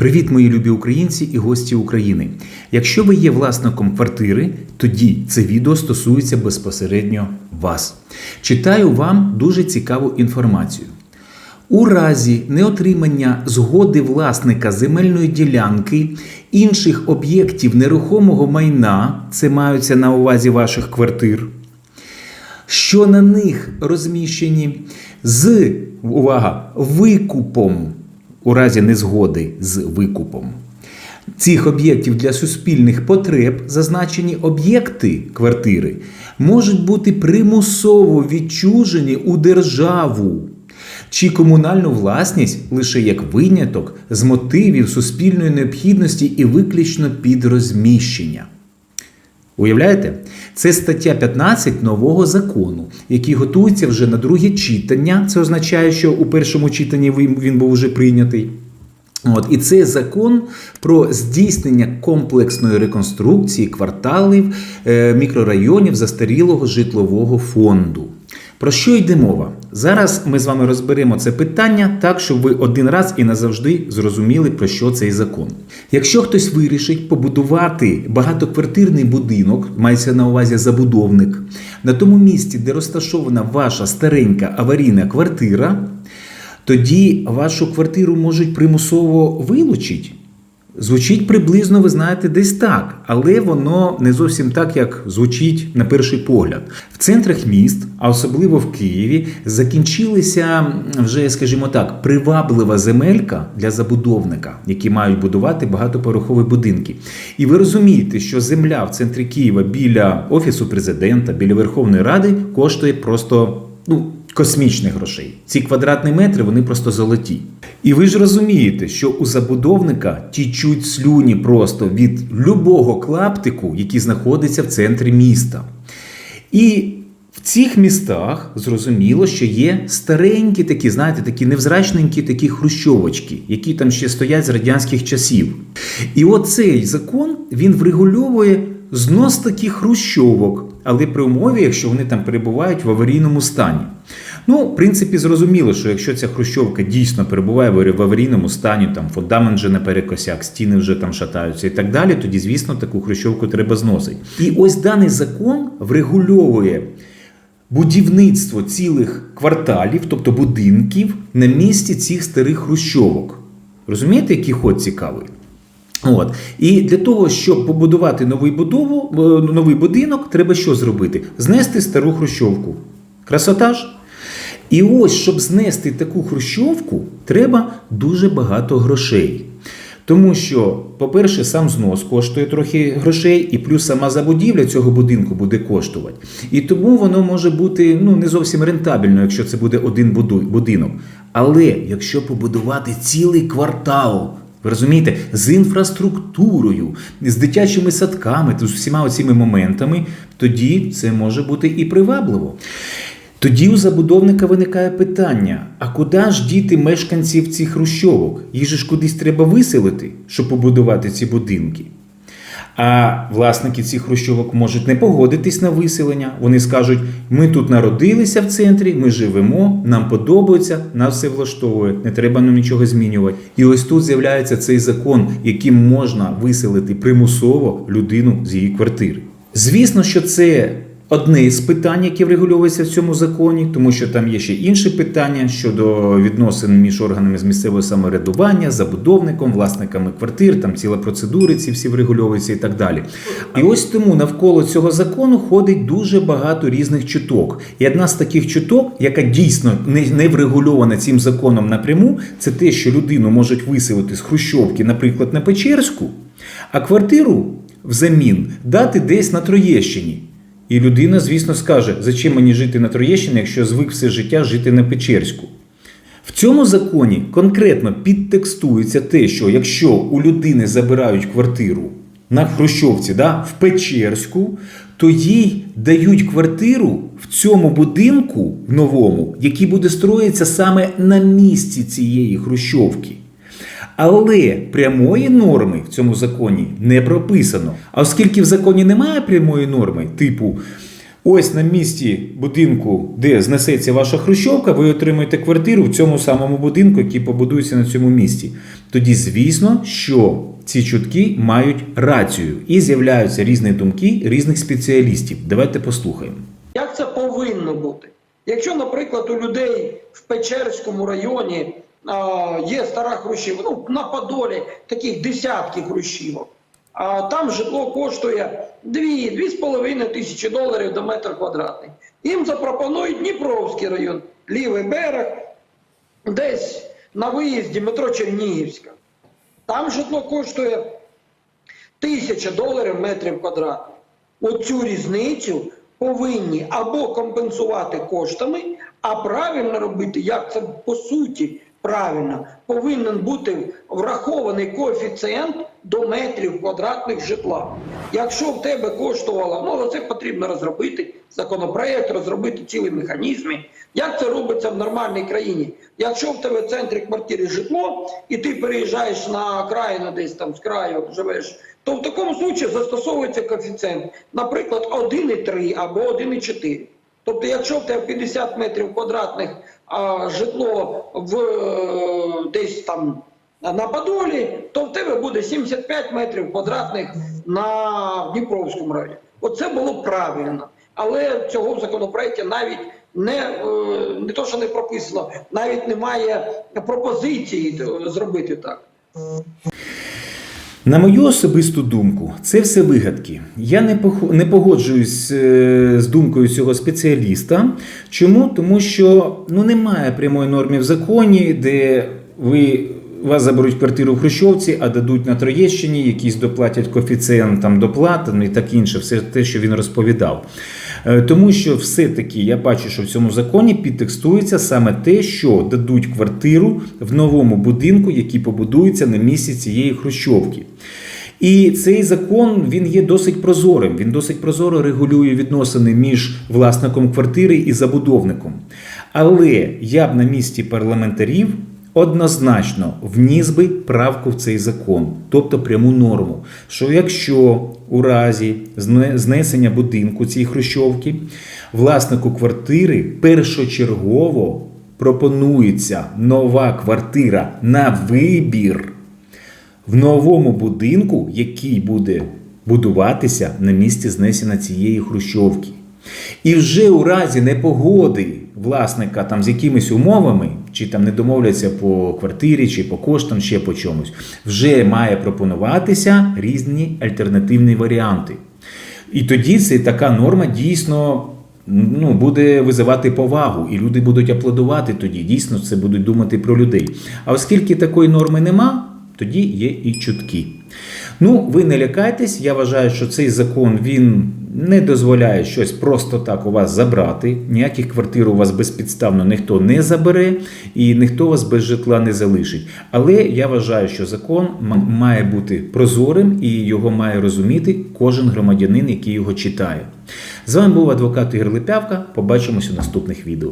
Привіт, мої любі українці і гості України. Якщо ви є власником квартири, тоді це відео стосується безпосередньо вас. Читаю вам дуже цікаву інформацію. У разі неотримання згоди власника земельної ділянки, інших об'єктів нерухомого майна, це маються на увазі ваших квартир, що на них розміщені з увага, викупом у разі незгоди з викупом. Цих об'єктів для суспільних потреб зазначені об'єкти квартири можуть бути примусово відчужені у державу чи комунальну власність лише як виняток з мотивів суспільної необхідності і виключно під розміщення. Уявляєте? Це стаття 15 нового закону, який готується вже на друге читання. Це означає, що у першому читанні він був вже прийнятий. От, І це закон про здійснення комплексної реконструкції кварталів е, мікрорайонів застарілого житлового фонду. Про що йде мова? Зараз ми з вами розберемо це питання так, щоб ви один раз і назавжди зрозуміли, про що цей закон. Якщо хтось вирішить побудувати багатоквартирний будинок, мається на увазі забудовник, на тому місці, де розташована ваша старенька аварійна квартира, тоді вашу квартиру можуть примусово вилучити. Звучить приблизно, ви знаєте, десь так, але воно не зовсім так, як звучить на перший погляд. В центрах міст, а особливо в Києві, закінчилися вже, скажімо так, приваблива земелька для забудовника, які мають будувати багатоповерхові будинки. І ви розумієте, що земля в центрі Києва біля офісу президента, біля Верховної Ради коштує просто ну. Космічних грошей. Ці квадратні метри вони просто золоті. І ви ж розумієте, що у забудовника тічуть слюні просто від любого клаптику, який знаходиться в центрі міста. І в цих містах зрозуміло, що є старенькі такі, знаєте, такі невзрачненькі такі хрущовочки, які там ще стоять з радянських часів. І оцей закон він врегульовує знос таких хрущовок, але при умові, якщо вони там перебувають в аварійному стані. Ну, в принципі, зрозуміло, що якщо ця хрущовка дійсно перебуває в аварійному стані, там фундамент вже на перекосяк, стіни вже там шатаються і так далі, тоді, звісно, таку хрущовку треба зносити. І ось даний закон врегульовує будівництво цілих кварталів, тобто будинків, на місці цих старих хрущовок. Розумієте, який ход цікавий? От. І для того, щоб побудувати новий будову, новий будинок, треба що зробити? Знести стару хрущовку. Красота ж? І ось, щоб знести таку хрущовку, треба дуже багато грошей. Тому що, по-перше, сам знос коштує трохи грошей, і плюс сама забудівля цього будинку буде коштувати. І тому воно може бути ну, не зовсім рентабельно, якщо це буде один будинок. Але якщо побудувати цілий квартал, ви розумієте, з інфраструктурою, з дитячими садками, з усіма оціми моментами, тоді це може бути і привабливо. Тоді у забудовника виникає питання: а куди ж діти мешканців цих хрущовок? Їх ж кудись треба виселити, щоб побудувати ці будинки. А власники цих хрущовок можуть не погодитись на виселення. Вони скажуть: ми тут народилися в центрі, ми живемо, нам подобається, нас все влаштовує, не треба нам нічого змінювати. І ось тут з'являється цей закон, яким можна виселити примусово людину з її квартири. Звісно, що це одне з питань, яке врегульовується в цьому законі, тому що там є ще інші питання щодо відносин між органами з місцевого самоврядування, забудовником, власниками квартир, там ціла процедури, ці всі врегульовуються і так далі. І ось тому навколо цього закону ходить дуже багато різних чуток. І одна з таких чуток, яка дійсно не врегульована цим законом напряму, це те, що людину можуть виселити з Хрущовки, наприклад, на Печерську, а квартиру взамін дати десь на Троєщині. І людина, звісно, скаже, зачем мені жити на Троєщині, якщо звик все життя жити на Печерську. В цьому законі конкретно підтекстується те, що якщо у людини забирають квартиру на Хрущовці, да, в Печерську, то їй дають квартиру в цьому будинку новому, який буде строїтися саме на місці цієї Хрущовки. Але прямої норми в цьому законі не прописано. А оскільки в законі немає прямої норми, типу Ось на місці будинку, де знесеться ваша хрущовка, ви отримаєте квартиру в цьому самому будинку, який побудується на цьому місці. Тоді, звісно, що ці чутки мають рацію і з'являються різні думки різних спеціалістів. Давайте послухаємо. Як це повинно бути? Якщо, наприклад, у людей в Печерському районі є стара хрущівка, ну на Подолі таких десятки хрущівок, а там житло коштує 2-2,5 тисячі доларів до метр квадратний. Їм запропонують Дніпровський район, лівий берег, десь на виїзді метро Чернігівська. Там житло коштує тисяча доларів метрів квадратних. Оцю різницю повинні або компенсувати коштами, а правильно робити, як це по суті правильно, повинен бути врахований коефіцієнт до метрів квадратних житла. Якщо в тебе коштувало, ну але це потрібно розробити законопроект, розробити цілі механізми. Як це робиться в нормальній країні? Якщо в тебе в центрі квартири житло, і ти переїжджаєш на окраїну десь там з краю живеш, то в такому случаї застосовується коефіцієнт, наприклад, 1,3 або 1,4. Тобто, якщо в тебе 50 метрів квадратних житло в е, десь там на Подолі, то в тебе буде 75 метрів квадратних на Дніпровському районі. Оце було правильно. Але цього в законопроекті навіть не, е, не то, що не прописано, навіть немає пропозиції е, зробити так. На мою особисту думку, це все вигадки. Я не погоджуюсь е, з думкою цього спеціаліста. Чому? Тому що ну, немає прямої норми в законі, де ви. Вас заберуть квартиру в Хрущовці, а дадуть на Троєщині, якісь доплатять коефіцієнт там доплат ну, і так інше, все те, що він розповідав. Е, Тому що все-таки я бачу, що в цьому законі підтекстується саме те, що дадуть квартиру в новому будинку, який побудується на місці цієї хрущовки. І цей закон він є досить прозорим. Він досить прозоро регулює відносини між власником квартири і забудовником. Але я б на місці парламентарів однозначно вніс би правку в цей закон, тобто пряму норму, що якщо у разі знесення будинку цієї хрущовки власнику квартири першочергово пропонується нова квартира на вибір в новому будинку, який буде будуватися на місці знесення цієї хрущовки. І вже у разі непогоди власника там з якимись умовами, чи там не домовляться по квартирі, чи по коштам, ще по чомусь, вже має пропонуватися різні альтернативні варіанти. І тоді це така норма дійсно ну, буде визивати повагу, і люди будуть аплодувати тоді. Дійсно, це будуть думати про людей. А оскільки такої норми нема, тоді є і чутки. Ну, ви не лякайтесь, я вважаю, що цей закон він не дозволяє щось просто так у вас забрати. Ніяких квартир у вас безпідставно ніхто не забере і ніхто вас без житла не залишить. Але я вважаю, що закон має бути прозорим і його має розуміти кожен громадянин, який його читає. З вами був адвокат Ігор Липявка. Побачимось у наступних відео.